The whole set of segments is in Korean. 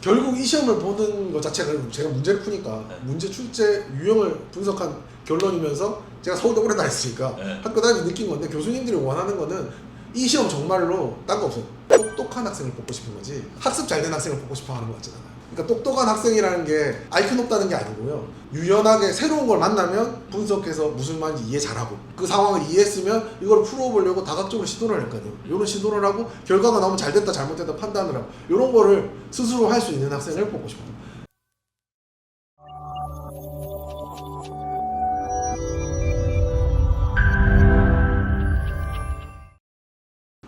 결국 이 시험을 보는 것 자체가 제가 문제를 푸니까 네. 문제 출제 유형을 분석한 결론이면서 제가 서울대 오래 다녔으니까 네. 학교 다니면서 느낀 건데 교수님들이 원하는 거는 이 시험 정말로 딴 거 없어요. 똑똑한 학생을 뽑고 싶은 거지 학습 잘 된 학생을 뽑고 싶어 하는 거 같잖아요. 그러니까 똑똑한 학생이라는 게 IQ 높다는 게 아니고요. 유연하게 새로운 걸 만나면 분석해서 무슨 말인지 이해 잘하고 그 상황을 이해했으면 이걸 풀어보려고 다각적으로 시도를 했거든요. 이런 시도를 하고 결과가 나오면 잘 됐다 잘못됐다 판단을 하고 이런 거를 스스로 할 수 있는 학생을 뽑고 싶어요.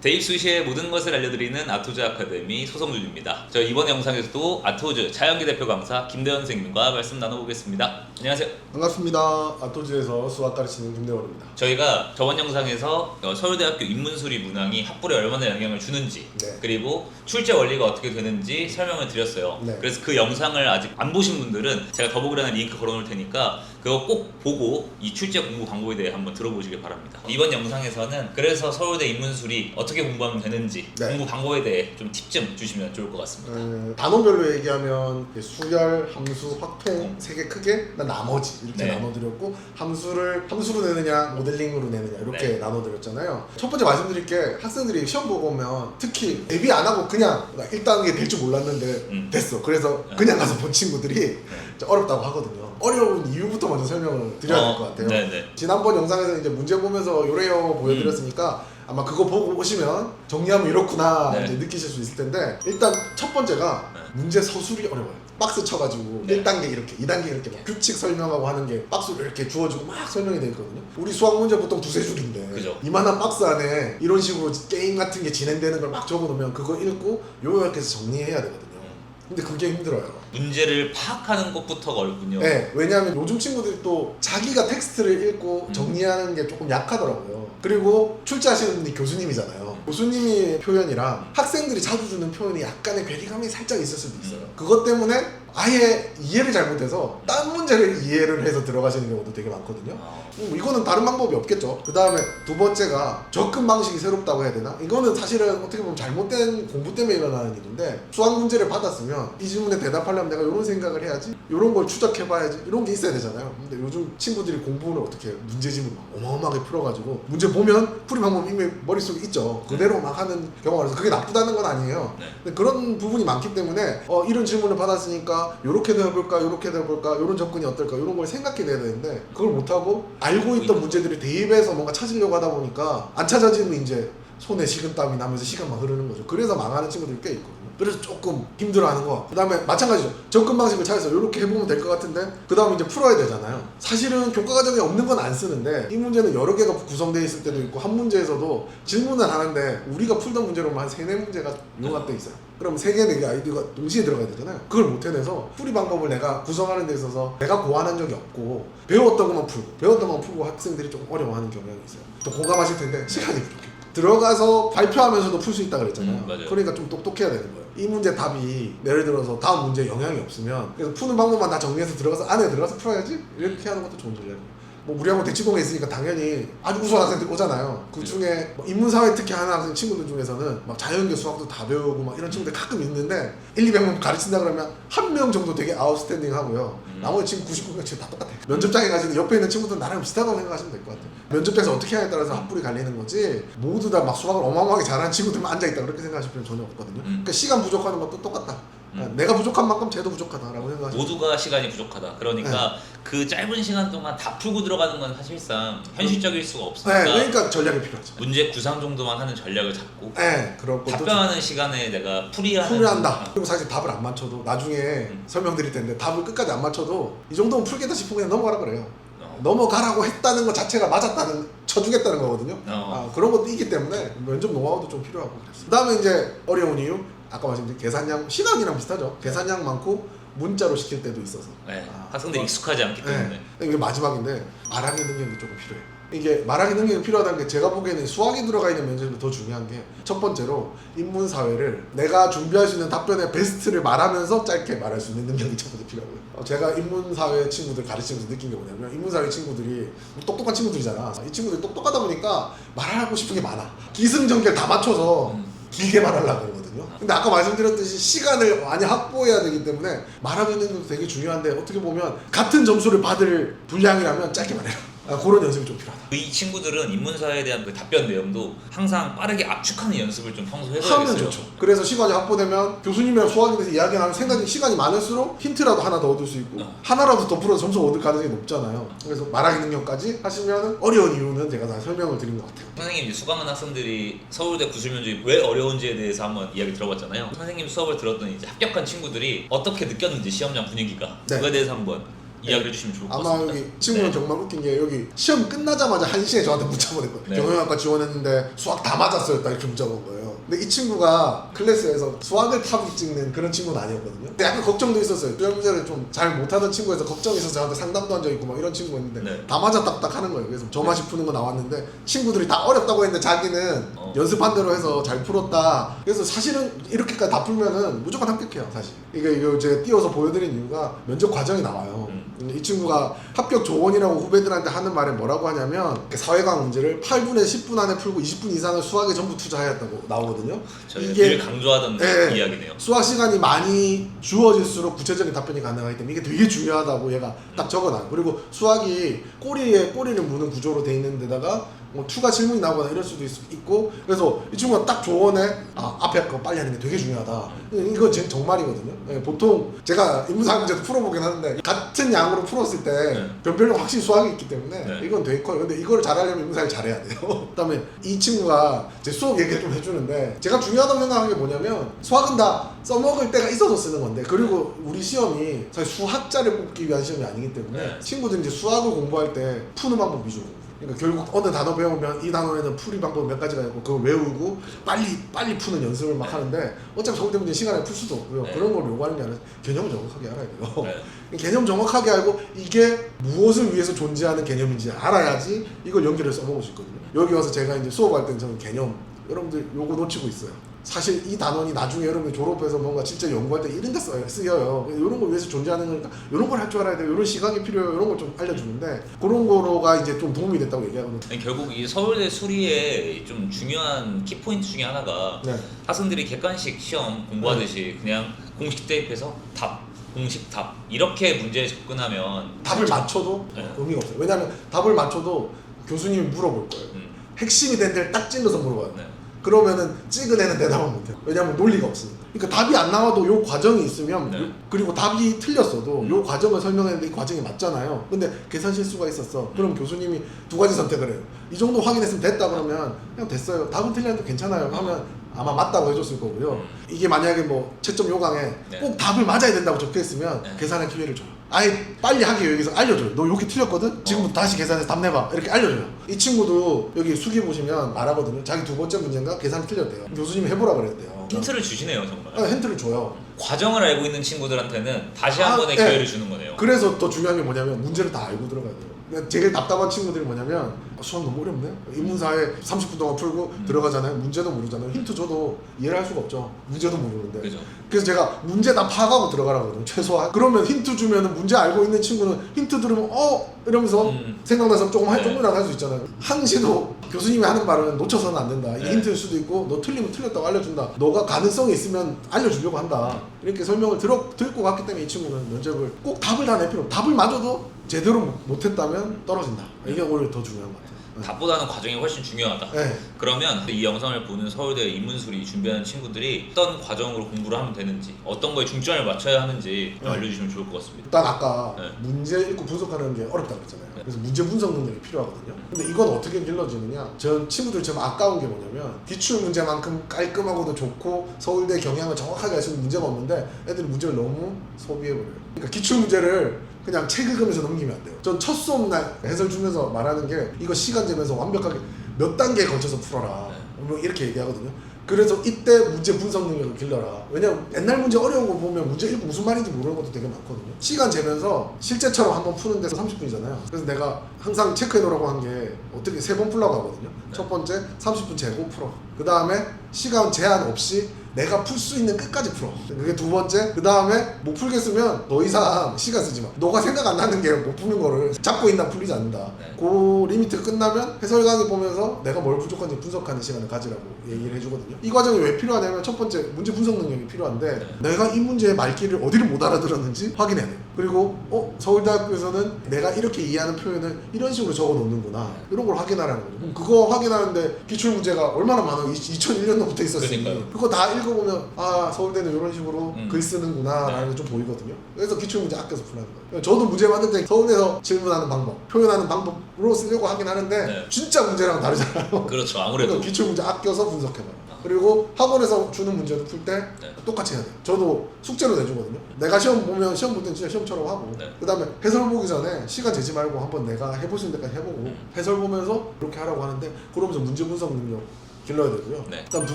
대입 수시의 모든 것을 알려드리는 아토즈 아카데미 소성준입니다. 저 이번 영상에서도 아토즈 차영기 대표 강사 김대현 선생님과 말씀 나눠보겠습니다. 안녕하세요. 반갑습니다. 아토즈에서 수학 가르치는 김대원입니다. 저희가 저번 영상에서 어, 서울대학교 인문수리 문항이 학벌에 얼마나 영향을 주는지 네. 그리고 출제 원리가 어떻게 되는지 설명을 드렸어요. 네. 그래서 그 영상을 아직 안 보신 분들은 제가 더보기란에 링크 걸어놓을 테니까 그거 꼭 보고 이 출제 공부 방법에 대해 한번 들어보시길 바랍니다. 이번 영상에서는 그래서 서울대 인문수리 어떻게 공부하면 되는지 네. 공부 방법에 대해 좀 팁 좀 주시면 좋을 것 같습니다. 어, 단원별로 얘기하면 수열, 함수, 확통 세 개 크게 난 나머지 이렇게 네. 나눠드렸고 함수를 함수로 내느냐 모델링으로 내느냐 이렇게 네. 나눠드렸잖아요. 첫 번째 말씀드릴 게 학생들이 시험 보고 오면 특히 대비 안 하고 그냥 1단계 될 줄 몰랐는데 음. 됐어. 그래서 네. 그냥 가서 본 친구들이 좀 어렵다고 하거든요. 어려운 이유부터 먼저 설명을 드려야 될 것 같아요. 네네. 지난번 영상에서 이제 문제 보면서 요래요 보여드렸으니까 아마 그거 보고 오시면 정리하면 이렇구나 네. 이제 느끼실 수 있을 텐데 일단 첫 번째가 네. 문제 서술이 어려워요. 박스 쳐가지고 네. 1단계 이렇게 2단계 이렇게 막 규칙 설명하고 하는 게 박스로 이렇게 주어지고 막 설명이 돼 있거든요. 우리 수학 문제 보통 두세 줄인데 그죠. 이만한 박스 안에 이런 식으로 게임 같은 게 진행되는 걸 막 적어놓으면 그거 읽고 요약해서 정리해야 되거든요. 근데 그게 힘들어요. 문제를 파악하는 것부터가 어렵군요. 네, 왜냐하면 요즘 친구들이 또 자기가 텍스트를 읽고 음. 정리하는 게 조금 약하더라고요. 그리고 출제하시는 분이 교수님이잖아요. 교수님의 표현이랑 학생들이 자주 주는 표현이 약간의 괴리감이 살짝 있을 수도 있어요. 음. 그것 때문에 아예 이해를 잘못해서 딴 문제를 이해를 해서 들어가시는 경우도 되게 많거든요. 어, 음, 이거는 다른 방법이 없겠죠. 그 다음에 두 번째가 접근 방식이 새롭다고 해야 되나? 이거는 사실은 어떻게 보면 잘못된 공부 때문에 일어나는 일인데 수학 문제를 받았으면 이 질문에 대답하려면 내가 이런 생각을 해야지, 이런 걸 추적해봐야지, 이런 게 있어야 되잖아요. 근데 요즘 친구들이 공부를 어떻게 문제집을 막 어마어마하게 풀어가지고 문제 보면 풀이 방법 이미 머릿속에 있죠. 그대로 막 하는 경우가 있어서 그게 나쁘다는 건 아니에요. 네. 근데 그런 부분이 많기 때문에 어, 이런 질문을 받았으니까 요렇게도 해볼까 요렇게도 해볼까 요런 접근이 어떨까 요런 걸 생각해내야 되는데 그걸 못하고 알고 있던 문제들을 대입해서 뭔가 찾으려고 하다 보니까 안 찾아지면 이제 손에 식은땀이 나면서 시간만 흐르는 거죠 그래서 망하는 친구들이 꽤 있거든요 그래서 조금 힘들어하는 거. 그 다음에 마찬가지죠. 접근 방식을 찾아서 이렇게 해보면 될 것 같은데 그 다음에 이제 풀어야 되잖아요. 사실은 교과 과정에 없는 건 안 쓰는데 이 문제는 여러 개가 구성되어 있을 때도 있고 한 문제에서도 질문을 하는데 우리가 풀던 문제로만 한 세네 문제가 요가 돼 있어요. 그럼 세 개, 네개 아이디가 동시에 들어가야 되잖아요. 그걸 못 해내서 풀이 방법을 내가 구성하는 데 있어서 내가 고안한 적이 없고 배웠던 것만 풀고 배웠던 것만 풀고 학생들이 조금 어려워하는 경향이 있어요. 또 공감하실 텐데 시간이 부족해. 들어가서 발표하면서 풀수 있다 그랬잖아요. 음, 맞아요. 그러니까 좀 똑똑해야 되는 거예요. 이 문제 답이 예를 들어서 다음 문제에 영향이 없으면 그래서 푸는 방법만 다 정리해서 들어가서 안에 들어가서 풀어야지 이렇게 하는 것도 좋은 전략이에요. 뭐 우리하고 대치동에 있으니까 당연히 아주 우수한 학생들 오잖아요. 그 중에 뭐 인문사회 특히 하는 학생 친구들 중에서는 막 자연계 수학도 다 배우고 막 이런 친구들 가끔 있는데 1, 200명 가르친다 그러면 한 명 정도 되게 아웃스탠딩 하고요. 음. 나머지 친구 99명 지금 다 똑같아요. 면접장에 가시는 옆에 있는 친구들은 나랑 비슷하다고 생각하시면 될 것 같아요. 면접장에서 어떻게 하냐에 따라서 학불이 갈리는 거지 모두 다 막 수학을 어마어마하게 잘하는 친구들만 앉아있다 그렇게 생각하실 필요는 전혀 없거든요. 음. 그러니까 시간 부족하는 것도 똑같다. 음. 내가 부족한 만큼 쟤도 부족하다라고 생각하시면 모두가 시간이 부족하다. 그러니까 네. 그 짧은 시간 동안 다 풀고 들어가는 건 사실상 현실적일 수가 네, 없으니까 그러니까 전략이 필요하죠. 문제 구상 정도만 하는 전략을 잡고 네, 그런 것도 답변하는 시간에 내가 풀이하는 풀한다. 어, 그리고 사실 답을 안 맞춰도 나중에 음. 설명드릴 텐데 답을 끝까지 안 맞춰도 이 정도면 풀겠다 싶으면 그냥 넘어가라 그래요. 어, 넘어가라고 했다는 것 자체가 맞았다는 쳐주겠다는 거거든요. 어. 아, 그런 것도 있기 때문에 면접 노하우도 좀 필요하고 그랬어요. 그다음에 이제 어려운 이유 아까 말씀드린 계산량 시간이랑 비슷하죠. 계산량 많고 문자로 시킬 때도 있어서. 네, 아, 학생들이 어. 익숙하지 않기 때문에 네. 이게 마지막인데 말하기 능력이 조금 필요해요. 이게 말하기 능력이 필요하다는 게 제가 보기에는 수학이 들어가 있는 면접이 더 중요한 게 첫 번째로 인문 사회를 내가 준비할 수 있는 답변의 베스트를 말하면서 짧게 말할 수 있는 능력이 첫 번째 필요하고요. 어, 제가 인문 사회 친구들 가르치면서 느낀 게 뭐냐면 인문 사회 친구들이 뭐 똑똑한 친구들이잖아. 이 친구들이 똑똑하다 보니까 말하고 싶은 게 많아. 기승전결 다 맞춰서 음. 길게 말하려고 그러거든 요. 되거든요. 근데 아까 말씀드렸듯이 시간을 많이 확보해야 되기 때문에 말하는 것도 되게 중요한데 어떻게 보면 같은 점수를 받을 분량이라면 짧게 말해요. 아, 그런 연습이 좀 필요하다. 이 친구들은 인문사에 대한 그 답변 내용도 항상 빠르게 압축하는 연습을 좀 평소 하면 해줘야겠어요. 좋죠. 그래서 시간이 확보되면 교수님이랑 수학에 대해서 이야기하는 생각이 시간이 많을수록 힌트라도 하나 더 얻을 수 있고 어. 하나라도 더 풀어서 점수 얻을 가능성이 높잖아요. 그래서 말하기 능력까지 하시면 어려운 이유는 제가 다 설명을 드린 것 같아요. 선생님 이제 수강한 학생들이 서울대 구술면접이 왜 어려운지에 대해서 한번 이야기 들어봤잖아요. 선생님 수업을 들었던 이제 합격한 친구들이 어떻게 느꼈는지 시험장 분위기가 네. 그거에 대해서 한번 이야기해 주시면 좋을 것 아마 같습니다. 여기 친구는 네. 정말 웃긴 게 여기 시험 끝나자마자 한 시에 저한테 문자 보냈거든요. 네. 경영학과 지원했는데 수학 다 맞았어요. 딱 이렇게 문자 온 거예요. 근데 이 친구가 클래스에서 수학을 탑을 찍는 그런 친구는 아니었거든요. 근데 약간 걱정도 있었어요. 수학 문제를 좀 잘 못하던 친구에서 걱정이 있어서 저한테 상담도 한 적 있고 막 이런 친구였는데 네. 다 맞아 딱딱 하는 거예요. 그래서 저맛이 푸는 거 나왔는데 친구들이 다 어렵다고 했는데 자기는 어. 연습한 대로 해서 잘 풀었다. 그래서 사실은 이렇게까지 다 풀면은 무조건 합격해요, 사실. 이게 이거 제가 띄워서 보여드린 이유가 면접 과정이 나와요. 음. 이 친구가 합격 조언이라고 후배들한테 하는 말이 뭐라고 하냐면 그 사회과학 문제를 8분에 10분 안에 풀고 20분 이상을 수학에 전부 투자하였다고 나오거든요. 이게- 늘 강조하던 네. 이야기네요. 수학 시간이 많이 주어질수록 구체적인 답변이 가능하기 때문에 이게 되게 중요하다고 얘가 딱 적어놔요. 그리고 수학이 꼬리에 꼬리를 무는 구조로 돼 있는 데다가 뭐 추가 질문이 나오거나 이럴 수도 있, 고 그래서 이 친구가 딱 조언에 아 앞에 거 빨리 하는 게 되게 중요하다. 이거 제 정말이거든요. 예, 보통 제가 인문사학 문제도 풀어보긴 하는데 같은 양으로 풀었을 때 네. 변별력 확실히 수학이 있기 때문에 네. 이건 되게 커요. 근데 이걸 잘하려면 인문사를 잘해야 돼요. 그 다음에 이 친구가 제 수업 얘기를 좀 해주는데 제가 중요하다고 생각하는 게 뭐냐면 수학은 다 써먹을 때가 있어서 쓰는 건데 그리고 우리 시험이 사실 수학자를 뽑기 위한 시험이 아니기 때문에 네. 친구들이 이제 수학을 공부할 때 푸는 방법 위주로. 그러니까 결국 어느 단어 배우면 이 단어에는 풀이 방법 몇 가지가 있고 그걸 외우고 빨리 빨리 푸는 연습을 막 하는데 어차피 서울대 문제 시간에 풀 수도 없고요. 네. 그런 걸 요구하는 게 아니라 개념을 정확하게 알아야 돼요. 네. 개념 정확하게 알고 이게 무엇을 위해서 존재하는 개념인지 알아야지 이걸 연결해서 써먹을 수 있거든요. 여기 와서 제가 이제 수업할 때는 저는 개념 여러분들 요거 놓치고 있어요. 사실 이 단원이 나중에 여러분이 졸업해서 뭔가 진짜 연구할 때 이런 데 써요, 쓰여요. 이런 걸 위해서 존재하는 거니까 이런 걸 할 줄 알아야 돼요. 이런 시각이 필요해요. 이런 걸 좀 알려주는데 그런 거로가 이제 좀 도움이 됐다고 얘기하거든요. 아니, 결국 이 서울대 수리의 좀 중요한 키포인트 중에 하나가 네. 학생들이 객관식 시험 공부하듯이 그냥 공식 대입해서 답, 공식 답 이렇게 문제에 접근하면 답을 맞춰도 네. 의미가 없어요. 왜냐하면 답을 맞춰도 교수님이 물어볼 거예요. 음, 핵심이 된 데를 딱 찔러서 물어봐요. 네. 그러면은 찍어내는 대답은 못해요. 왜냐하면 논리가 없으니까. 그러니까 답이 안 나와도 요 과정이 있으면 네. 요- 그리고 답이 틀렸어도 음. 요 과정을 설명했는데 이 과정이 맞잖아요. 근데 계산 실수가 있었어. 그럼 교수님이 두 가지 선택을 해요. 이 정도 확인했으면 됐다 그러면 그냥 됐어요. 답은 틀렸는데 괜찮아요. 하면 아마 맞다고 해줬을 거고요. 음. 이게 만약에 뭐 채점 요강에 네. 꼭 답을 맞아야 된다고 적혀 있으면 네. 계산할 기회를 줘요. 아예 빨리 하게 여기서 알려줘요. 너 여기 틀렸거든? 지금부터 다시 계산해서 답 내봐. 이렇게 알려줘요. 이 친구도 여기 수기 보시면 말하거든요. 자기 두 번째 문제인가 계산 틀렸대요. 교수님이 해보라 그랬대요. 힌트를 주시네요 정말. 아, 힌트를 줘요. 과정을 알고 있는 친구들한테는 다시 한 아, 번의 네. 기회를 주는 거네요. 그래서 더 중요한 게 뭐냐면 문제를 다 알고 들어가야 돼요. 제일 답답한 친구들이 뭐냐면 아, 수학 너무 어렵네. 인문사에 30분 동안 풀고 음. 들어가잖아요. 문제도 모르잖아요. 힌트 줘도 이해를 할 수가 없죠. 문제도 모르는데. 그죠? 그래서 제가 문제 다 파악하고 들어가라거든요. 최소한. 그러면 힌트 주면은 문제 알고 있는 친구는 힌트 들으면 어 이러면서 음. 생각나서 조금 할 네. 조금이라도 할 수 있잖아요. 항시도 교수님이 하는 말은 놓쳐서는 안 된다. 이게 네. 힌트일 수도 있고 너 틀리면 틀렸다고 알려준다. 너가 가능성이 있으면 알려주려고 한다. 이렇게 설명을 들어, 듣고 갔기 때문에 이 친구는 면접을 꼭 답을 다 낼 필요 없고 답을 맞아도 제대로 못- 못했다면 떨어진다. 이게 오히려 더 중요한 것 같아요. 답보다는 과정이 훨씬 중요하다. 네. 그러면 이 영상을 보는 서울대 인문수리 준비하는 친구들이 어떤 과정으로 공부를 하면 되는지 어떤 거에 중점을 맞춰야 하는지 좀 네. 알려주시면 좋을 것 같습니다. 일단 아까 네. 문제 읽고 분석하는 게 어렵다고 그랬잖아요. 네. 그래서 문제 분석 능력이 필요하거든요. 근데 이건 어떻게 길러지느냐? 전 친구들처럼 아까운 게 뭐냐면 기출 문제만큼 깔끔하고도 좋고 서울대 경향을 정확하게 알 수 있는 문제가 없는데 애들이 문제를 너무 소비해버려요. 그러니까 기출 문제를 그냥 책 읽으면서 넘기면 안 돼요. 전 첫 수업 날 해설 주면서 말하는 게 이거 시간 재면서 완벽하게 몇 단계에 걸쳐서 풀어라. 네. 뭐 이렇게 얘기하거든요. 그래서 이때 문제 분석 능력을 길러라. 왜냐면 옛날 문제 어려운 거 보면 문제 읽고 무슨 말인지 모르는 것도 되게 많거든요. 시간 재면서 실제처럼 한번 푸는데 30분이잖아요. 그래서 내가 항상 체크해 놓으라고 한 게 어떻게 세 번 풀라고 하거든요. 첫 번째 30분 재고 풀어. 그 다음에 시간 제한 없이 내가 풀 수 있는 끝까지 풀어. 그게 두 번째. 그 다음에 못 풀겠으면 더 이상 시간 쓰지 마. 너가 생각 안 나는 게 못 푸는 거를 잡고 있나 풀리지 않는다. 네. 그 리미트 끝나면 해설 강의 보면서 내가 뭘 부족한지 분석하는 시간을 가지라고 얘기를 해주거든요. 이 과정이 왜 필요하냐면 첫 번째 문제 분석 능력이 필요한데 네. 내가 이 문제의 말귀를 어디를 못 알아들었는지 확인해야 돼요. 그리고 어 서울대학교에서는 내가 이렇게 이해하는 표현을 이런 식으로 적어 놓는구나 이런 걸 확인하라는 거죠. 그럼 그거 확인하는데 기출 문제가 얼마나 많아? 2001년도부터 있었으니 그러니까요. 그거 다 읽어보면 아 서울대는 이런 식으로 음. 글 쓰는구나라는 네. 게좀 보이거든요. 그래서 기출 문제 아껴서 풀라는 거예요. 저도 문제 만들 때 서울대에서 질문하는 방법, 표현하는 방법으로 쓰려고 하긴 하는데 네. 진짜 문제랑 다르잖아요. 그렇죠. 아무래도 그러니까 기출 문제 아껴서 분석해봐요. 아. 그리고 학원에서 주는 문제도 풀 때 네. 똑같이 해야 돼요. 저도 숙제로 내주거든요. 내가 시험 보면 시험 볼 땐 진짜 시험처럼 하고 네. 그 다음에 해설 보기 전에 시간 재지 말고 한번 내가 해볼 수 있는 데까지 해보고 음. 해설 보면서 그렇게 하라고 하는데 그러면서 문제 분석 능력 길러야 되고요. 네. 그다음 두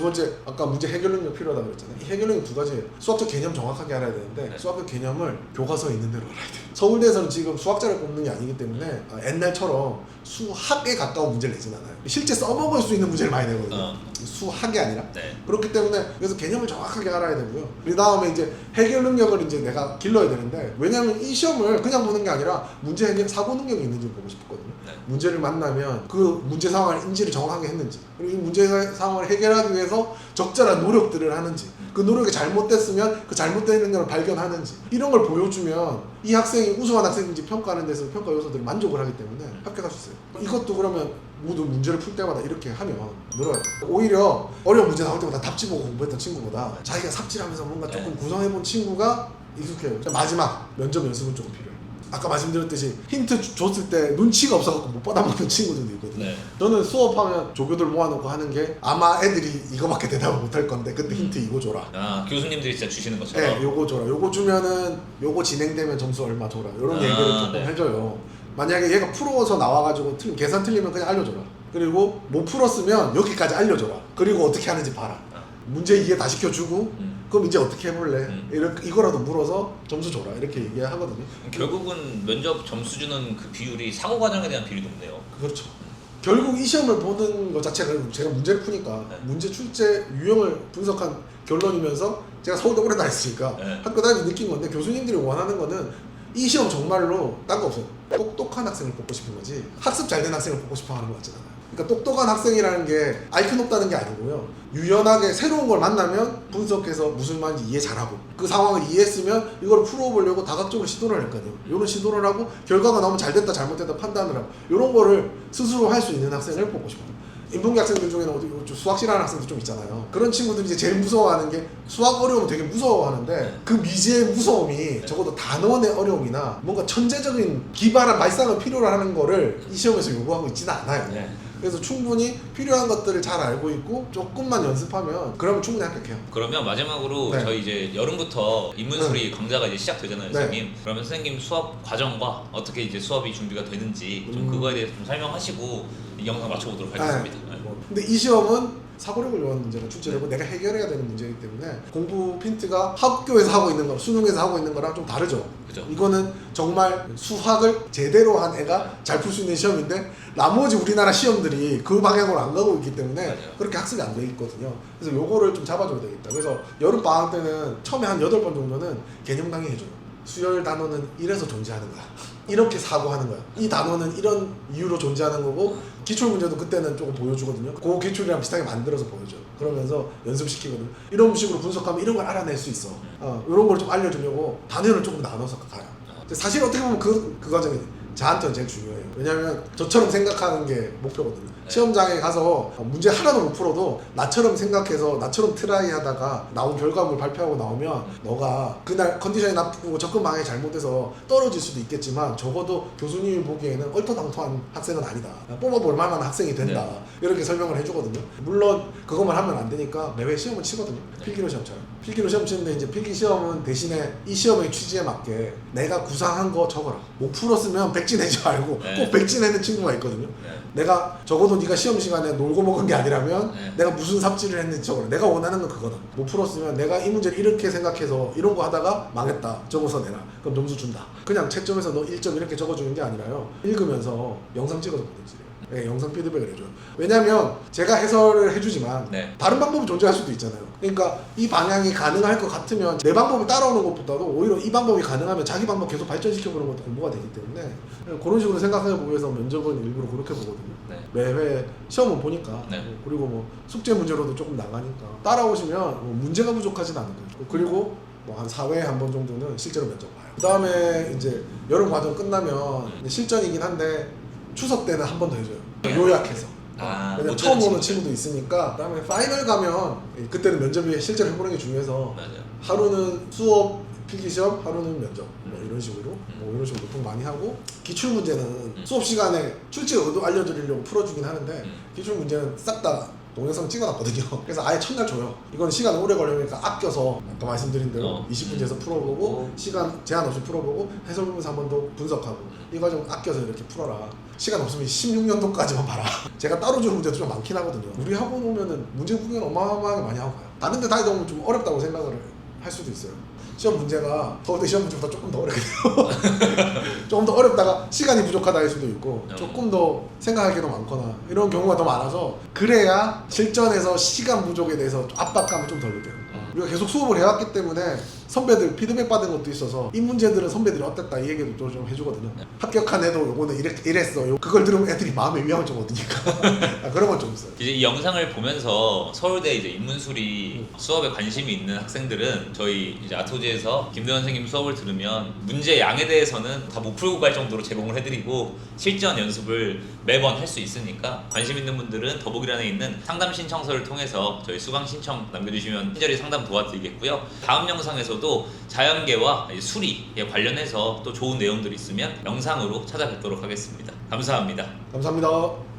번째 아까 문제 해결 능력 필요하다 그랬잖아요. 이 해결 능력 두 가지예요. 수학적 개념 정확하게 알아야 되는데 네. 수학적 개념을 교과서에 있는 대로 알아야 돼요. 서울대에서는 지금 수학자를 뽑는 게 아니기 때문에 아, 옛날처럼 수학에 가까운 문제를 내진 않아요. 실제 써먹을 수 있는 문제를 많이 내거든요. 어. 수학이 아니라 네. 그렇기 때문에 그래서 개념을 정확하게 알아야 되고요. 그 다음에 이제 해결 능력을 이제 내가 길러야 되는데 왜냐하면 이 시험을 그냥 보는 게 아니라 문제 해결 사고 능력이 있는지 보고 싶거든요. 네. 문제를 만나면 그 문제 상황을 인지를 정확하게 했는지 그리고 이 문제 상황을 해결하기 위해서 적절한 노력들을 하는지 그 노력이 잘못됐으면 그 잘못된 능력을 발견하는지 이런 걸 보여주면 이 학생이 우수한 학생인지 평가하는 데서 평가 요소들을 만족을 하기 때문에 합격할 수 있어요. 이것도 그러면 모두 문제를 풀 때마다 이렇게 하면 늘어요. 오히려 어려운 문제 나올 때마다 답지 보고 공부했던 친구보다 자기가 삽질하면서 뭔가 조금 네. 구성해본 친구가 익숙해요. 마지막 면접 연습은 조금 필요해요. 아까 말씀드렸듯이 힌트 주- 줬을 때 눈치가 없어갖고 못 받아먹는 친구들도 있거든요. 네. 저는 수업하면 조교들 모아놓고 하는 게 아마 애들이 이거밖에 대답을 못할 건데 그때 힌트 이거 줘라. 아 교수님들이 진짜 주시는 것처럼. 네, 요거 줘라. 요거 주면은 요거 진행되면 점수 얼마 줘라. 이런 아, 얘기를 조금 네. 해줘요. 만약에 얘가 풀어서 나와가지고 틀 계산 틀리면 그냥 알려줘라. 그리고 못 풀었으면 여기까지 알려줘라. 그리고 어떻게 하는지 봐라. 아. 문제 이해 다 시켜주고 음. 그럼 이제 어떻게 해볼래? 음. 이렇게 이거라도 물어서 점수 줘라. 이렇게 얘기하거든요. 결국은 면접 점수 주는 그 비율이 사고 과정에 대한 비율이 높네요. 그렇죠. 결국 이 시험을 보는 것 자체가 제가 문제를 푸니까 네. 문제 출제 유형을 분석한 결론이면서 제가 서울대 오래 다녔으니까 네. 학교 다니면서 느낀 건데 교수님들이 원하는 거는 이 시험 정말로 딴 거 없어요. 똑똑한 학생을 뽑고 싶은 거지 학습 잘 된 학생을 뽑고 싶어 하는 거 같잖아요. 그러니까 똑똑한 학생이라는 게 IQ 높다는 게 아니고요. 유연하게 새로운 걸 만나면 분석해서 무슨 말인지 이해 잘하고 그 상황을 이해했으면 이걸 풀어보려고 다각적으로 시도를 할 거예요. 이런 시도를 하고 결과가 나오면 잘 됐다 잘못됐다 판단을 하고 이런 거를 스스로 할 수 있는 학생을 뽑고 싶어요. 인문계 학생들 중에는 어디 좀 수학 싫어하는 학생도 좀 있잖아요. 그런 친구들이 이제 제일 무서워하는 게 수학 어려움 되게 무서워하는데 그 미지의 무서움이 적어도 단원의 어려움이나 뭔가 천재적인 기발한 발상을 필요로 하는 거를 이 시험에서 요구하고 있지는 않아요. 네. 그래서 충분히 필요한 것들을 잘 알고 있고 조금만 연습하면 그러면 충분히 합격해요. 그러면 마지막으로 네. 저희 이제 여름부터 인문수리 강좌가 이제 시작되잖아요, 네. 선생님. 그러면 선생님 수업 과정과 어떻게 이제 수업이 준비가 되는지 좀 음. 그거에 대해서 좀 설명하시고 이 영상 맞춰보도록 하겠습니다. 네. 뭐, 근데 이 시험은 사고력을 요하는 문제가 출제되고 내가 해결해야 되는 문제이기 때문에 공부 핀트가 학교에서 하고 있는 거, 수능에서 하고 있는 거랑 좀 다르죠. 그죠? 이거는 정말 수학을 제대로 한 애가 잘 풀 수 있는 시험인데 나머지 우리나라 시험들이 그 방향으로 안 가고 있기 때문에 맞아요. 그렇게 학습이 안 돼 있거든요. 그래서 요거를 좀 잡아줘야 되겠다. 그래서 여름 방학 때는 처음에 한 여덟 번 정도는 개념 강의 해줘요. 수열 단어는 이래서 존재하는 거야. 이렇게 사고하는 거야. 이 단어는 이런 이유로 존재하는 거고 기출 문제도 그때는 조금 보여주거든요. 그 기출이랑 비슷하게 만들어서 보여줘요. 그러면서 연습시키거든요. 이런 식으로 분석하면 이런 걸 알아낼 수 있어. 어, 이런 걸 좀 알려주려고 단위를 조금 나눠서 가요. 사실 어떻게 보면 그, 그 과정이 저한테는 제일 중요해요. 왜냐면 저처럼 생각하는 게 목표거든요. 네. 시험장에 가서 문제 하나도 못 풀어도 나처럼 생각해서 나처럼 트라이 하다가 나온 결과물 발표하고 나오면 너가 그날 컨디션이 나쁘고 접근 방향이 잘못돼서 떨어질 수도 있겠지만 적어도 교수님이 보기에는 얼토당토한 학생은 아니다. 뽑아볼 만한 학생이 된다. 이렇게 설명을 해주거든요. 물론 그것만 하면 안 되니까 매회 시험을 치거든요. 필기로 시험처럼. 필기로 시험 치는데 이제 필기 시험은 대신에 이 시험의 취지에 맞게 내가 구상한 거 적어라. 못 풀었으면 백지 내지 말고 네. 꼭 백지 내는 친구가 있거든요. 네. 내가 적어도 네가 시험 시간에 놀고 먹은 게 아니라면 네. 내가 무슨 삽질을 했는지 적어라. 내가 원하는 건 그거다. 못 풀었으면 내가 이 문제를 이렇게 생각해서 이런 거 하다가 망했다. 적어서 내라. 그럼 점수 준다. 그냥 채점에서 너 1점 이렇게 적어주는 게 아니라요. 읽으면서 영상 찍어서 보내주세요. 예, 영상 피드백을 해줘요. 왜냐면 제가 해설을 해주지만 네. 다른 방법이 존재할 수도 있잖아요. 그러니까 이 방향이 가능할 것 같으면 내 방법이 따라오는 것보다도 오히려 이 방법이 가능하면 자기 방법 계속 발전시켜보는 것도 공부가 되기 때문에 그런 식으로 생각해보기 위해서 면접은 일부러 그렇게 보거든요. 네. 매회 시험은 보니까 네. 그리고 뭐 숙제 문제로도 조금 나가니까 따라오시면 뭐 문제가 부족하진 않은 거죠. 그리고 뭐 한 4회에 한 번 정도는 실제로 면접 봐요. 그 다음에 이제 여름 과정 끝나면 이제 실전이긴 한데 추석 때는 한 번 더 해줘요. 요약해서. 아, 왜냐면 못 처음 오는. 친구도 있으니까 그다음에 파이널 가면 그때는 면접이 실제로 해보는 게 중요해서 맞아요. 하루는 수업 필기 시험, 하루는 면접 뭐 음. 이런 식으로 뭐 이런 식으로 보통 많이 하고 기출 문제는 수업 시간에 출제 의도 알려드리려고 풀어주긴 하는데 음. 기출 문제는 싹 다 동영상 찍어놨거든요. 그래서 아예 첫날 줘요. 이건 시간 오래 걸리니까 아껴서 아까 말씀드린 대로 어. 20분째에서 풀어보고 어. 시간 제한 없이 풀어보고 해설 보면서 한 번 더 분석하고 이 과정 아껴서 이렇게 풀어라. 시간 없으면 16년도까지만 봐라. 제가 따로 주는 문제도 좀 많긴 하거든요. 우리 학원 오면은 문제 구경 어마어마하게 많이 하고 가요. 다른 데 다니다 보면 좀 어렵다고 생각을 할 수도 있어요. 시험 문제가 서울대 시험 문제보다 조금 더 어렵게 돼요. 조금 더 어렵다가 시간이 부족하다 할 수도 있고 음. 조금 더 생각할 게 더 많거나 이런 경우가 더 많아서 그래야 실전에서 시간 부족에 대해서 압박감을 좀 덜 느껴요. 음. 우리가 계속 수업을 해왔기 때문에 선배들 피드백 받은 것도 있어서 이 문제들은 선배들이 어땠다 이 얘기도 또좀 해주거든요. 네. 합격한 애도 요거는 이랬, 이랬어. 요- 그걸 들으면 애들이 마음의 위안을 좀 얻으니까 아, 그런 건 좀 있어요. 이제 이 영상을 보면서 서울대 이제 인문술이 수업에 관심이 있는 학생들은 저희 이제 아토지에서 김도현 선생님 수업을 들으면 문제 양에 대해서는 다 못 풀고 갈 정도로 제공을 해드리고 실전 연습을 매번 할 수 있으니까 관심 있는 분들은 더보기란에 있는 상담 신청서를 통해서 저희 수강 신청 남겨주시면 친절히 상담 도와드리겠고요. 다음 영상에서 도 자연계와 수리에 관련해서 또 좋은 내용들이 있으면 영상으로 찾아뵙도록 하겠습니다. 감사합니다. 감사합니다.